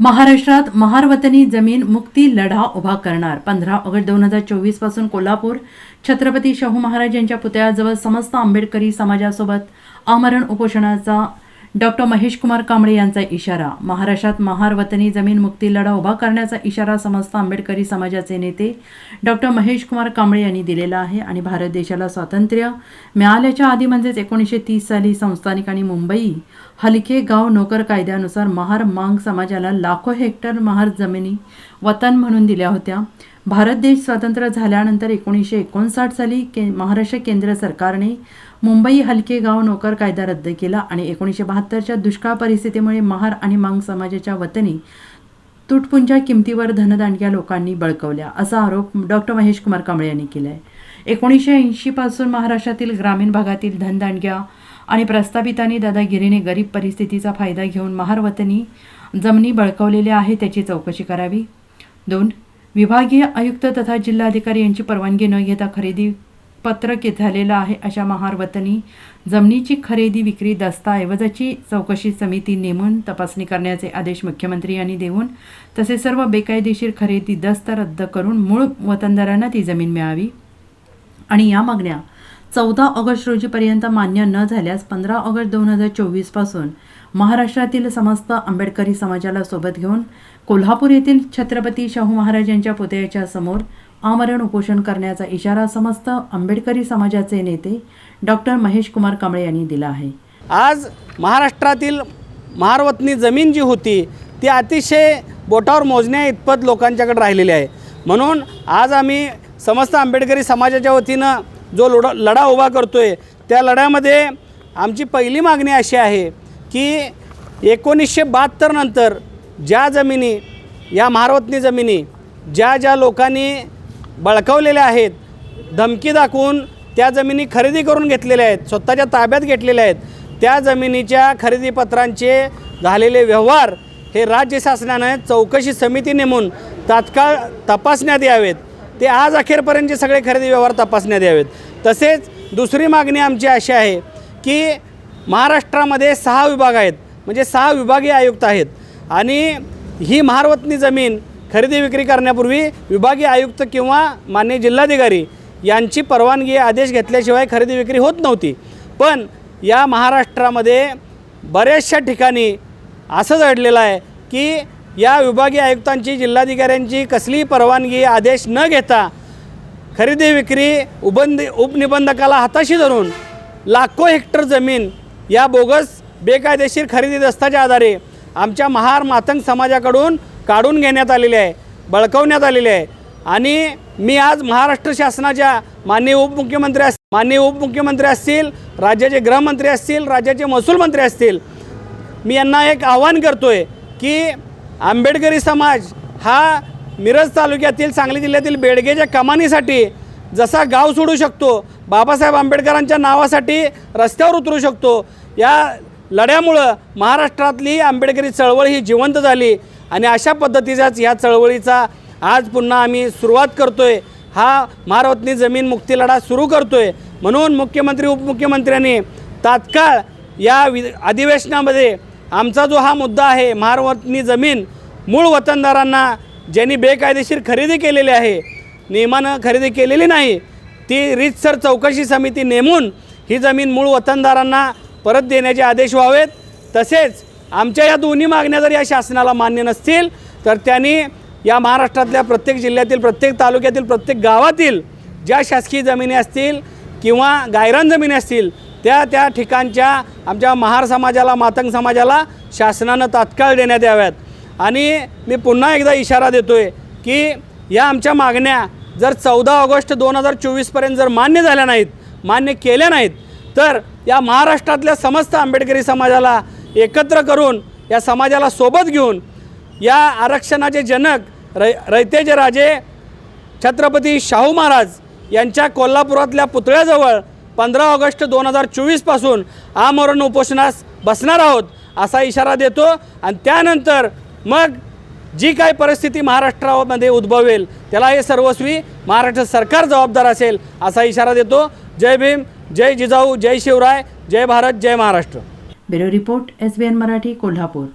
महाराष्ट्रात महारवतनी जमीन मुक्ती लढा उभा करणार. पंधरा ऑगस्ट दोन हजार चोवीसपासून कोल्हापूर. छत्रपती शाहू महाराज यांच्या पुतळ्याजवळ समस्त आंबेडकरी समाजासोबत आमरण उपोषणाचा डॉक्टर महेश कुमार कांबळे यांचा इशारा. महाराष्ट्रात महार वतनी जमीन मुक्ती लढा उभा करण्याचा इशारा समस्त आंबेडकरी समाजाचे नेते डॉक्टर महेश कुमार कांबळे यांनी दिलेला आहे आणि भारत देशाला स्वातंत्र्य मिळाल्याच्या आधी म्हणजेच एकोणीसशे तीस साली संस्थानिक आणि मुंबई हलके गाव नोकर कायद्यानुसार महार मांग समाजाला लाखो हेक्टर महार जमिनी वतन म्हणून दिल्या होत्या. भारत देश स्वतंत्र झाल्यानंतर एकोणीसशे एकोणसाठ साली के महाराष्ट्र केंद्र सरकारने मुंबई हलके गाव नोकर कायदा रद्द केला आणि एकोणीसशे बहात्तरच्या दुष्काळ परिस्थितीमुळे महार आणि मांग समाजाच्या वतनी तुटपुंच्या किमतीवर धनदांडक्या लोकांनी बळकवल्या असा आरोप डॉक्टर महेश कुमार कांबळे यांनी केला आहे एकोणीसशे ऐंशीपासून महाराष्ट्रातील ग्रामीण भागातील धनदांडक्या आणि प्रस्थापितांनी दादागिरीने गरीब परिस्थितीचा फायदा घेऊन महारवतनी जमिनी बळकवलेल्या आहे त्याची चौकशी करावी. दोन विभागीय आयुक्त तथा जिल्हाधिकारी यांची परवानगी न घेता खरेदी पत्र झालेलं आहे अशा महारवतनी जमिनीची खरेदी विक्री दस्ताऐवजाची चौकशी समिती नेमून तपासणी करण्याचे आदेश मुख्यमंत्री यांनी देऊन तसे सर्व बेकायदेशीर खरेदी दस्त रद्द करून मूळ वतनदारांना ती जमीन मिळावी. आणि या मागण्या चौदा ऑगस्ट रोजीपर्यंत मान्य न झाल्यास पंधरा ऑगस्ट दोन हजार चोवीसपासून महाराष्ट्रातील समस्त आंबेडकरी समाजाला सोबत घेऊन कोल्हापूर येथील छत्रपती शाहू महाराज यांच्या पुतळ्याच्या समोर आमरण उपोषण करण्याचा इशारा समस्त आंबेडकरी समाजाचे नेते डॉक्टर महेश कुमार कांबळे यांनी दिला आहे. आज महाराष्ट्रातील महारवतनी जमीन जी होती ती अतिशय बोटावर मोजण्या इतपत लोकांच्याकडे राहिलेली आहे. म्हणून आज आम्ही समस्त आंबेडकरी समाजाच्या वतीनं जो लढा लढा उभा करतो आहे त्या लढ्यामध्ये आमची पहिली मागणी अशी आहे की एकोणीसशे बहात्तर नंतर ज्या जमिनी या महारवतनी जमिनी ज्या ज्या लोकांनी बळकावलेल्या आहेत धमकी दाखवून त्या जमिनी खरेदी करून घेतलेल्या आहेत स्वतःच्या ताब्यात घेतलेल्या आहेत त्या जमिनीच्या खरेदीपत्रांचे झालेले व्यवहार हे राज्य शासनानं चौकशी समिती नेमून तात्काळ तपासण्यात यावेत. ते आज अखेरपर्यंतचे सगळे खरेदी व्यवहार तपासण्यात यावेत. तसेच दुसरी मागणी आमची अशी आहे की महाराष्ट्रामध्ये सहा विभाग आहेत. म्हणजे सहा विभागीय आयुक्त आहेत. आणि ही महारवतनी जमीन खरेदी विक्री करण्यापूर्वी विभागीय आयुक्त किंवा मान्य जिल्हाधिकारी यांची परवानगी आदेश घेतल्याशिवाय खरेदी विक्री होत नव्हती. पण या महाराष्ट्रामध्ये बऱ्याचशा ठिकाणी असं जडलेलं आहे की या विभागीय आयुक्तांची जिल्हाधिकाऱ्यांची कसलीही परवानगी आदेश न घेता खरेदी विक्री उबंद उपनिबंधकाला हाताशी धरून लाखो हेक्टर जमीन या बोगस बेकायदेशीर खरेदी दस्ताच्या आधारे आमच्या महार मातंग समाजाकडून काढून घेण्यात आलेले आहे बळकवण्यात आलेले आहे. आणि मी आज महाराष्ट्र शासनाच्या माननीय उपमुख्यमंत्री अस माननीय उपमुख्यमंत्री असतील राज्याचे गृहमंत्री असतील राज्याचे महसूल मंत्री असतील मी यांना एक आव्हान करतो आहे की आंबेडकरी समाज हा मिरज तालुक्यातील सांगली जिल्ह्यातील बेडगेच्या कमानीसाठी जसा गाव सोडू शकतो बाबासाहेब आंबेडकरांच्या नावासाठी रस्त्यावर उतरू शकतो. या लढ्यामुळं महाराष्ट्रातली आंबेडकरी चळवळ ही जिवंत झाली आणि अशा पद्धतीच्याच या चळवळीचा आज पुन्हा आम्ही सुरुवात करतो आहे हा महारवतनी जमीन मुक्ती लढा सुरू करतो आहे म्हणून मुख्यमंत्री उपमुख्यमंत्र्यांनी तात्काळ या वि अधिवेशनामध्ये आमचा जो हा मुद्दा आहे महारवतनी जमीन मूळ वतनदारांना ज्यांनी बेकायदेशीर खरेदी केलेली आहे नियमानं खरेदी केलेली नाही ती रीतसर चौकशी समिती नेमून ही जमीन मूळ वतनदारांना परत देण्याचे आदेश व्हावेत. तसेच आमच्या या दोन्ही मागण्या जर या शासनाला मान्य नसतील तर त्यांनी या महाराष्ट्रातल्या प्रत्येक जिल्ह्यातील प्रत्येक तालुक्यातील प्रत्येक गावातील ज्या शासकीय जमिनी असतील किंवा गायरान जमिनी असतील त्या त्या ठिकाणच्या आमच्या महार समाजाला मातंग समाजाला शासनानं तात्काळ देण्यात याव्यात. आणि मी पुन्हा एकदा इशारा देतो आहे की या आमच्या मागण्या जर चौदा ऑगस्ट दोन हजार चोवीसपर्यंत जर मान्य झाल्या नाहीत मान्य केल्या नाहीत तर या महाराष्ट्रातल्या समस्त आंबेडकरी समाजाला एकत्र करून या समाजाला सोबत घेऊन या आरक्षणाचे जनक रै रयतेचे राजे छत्रपती शाहू महाराज यांच्या कोल्हापुरातल्या पुतळ्याजवळ पंधरा ऑगस्ट दोन हजार चोवीसपासून आमरण उपोषणास बसणार आहोत असा इशारा देतो. आणि त्यानंतर मग जी काय परिस्थिती महाराष्ट्रामध्ये उद्भवेल त्याला हे सर्वस्वी महाराष्ट्र सरकार जबाबदार असेल असा इशारा देतो. जय भीम जय जिजाऊ जय शिवराय जय भारत जय Maharashtra. Bureau report S B N Marathi Kolhapur.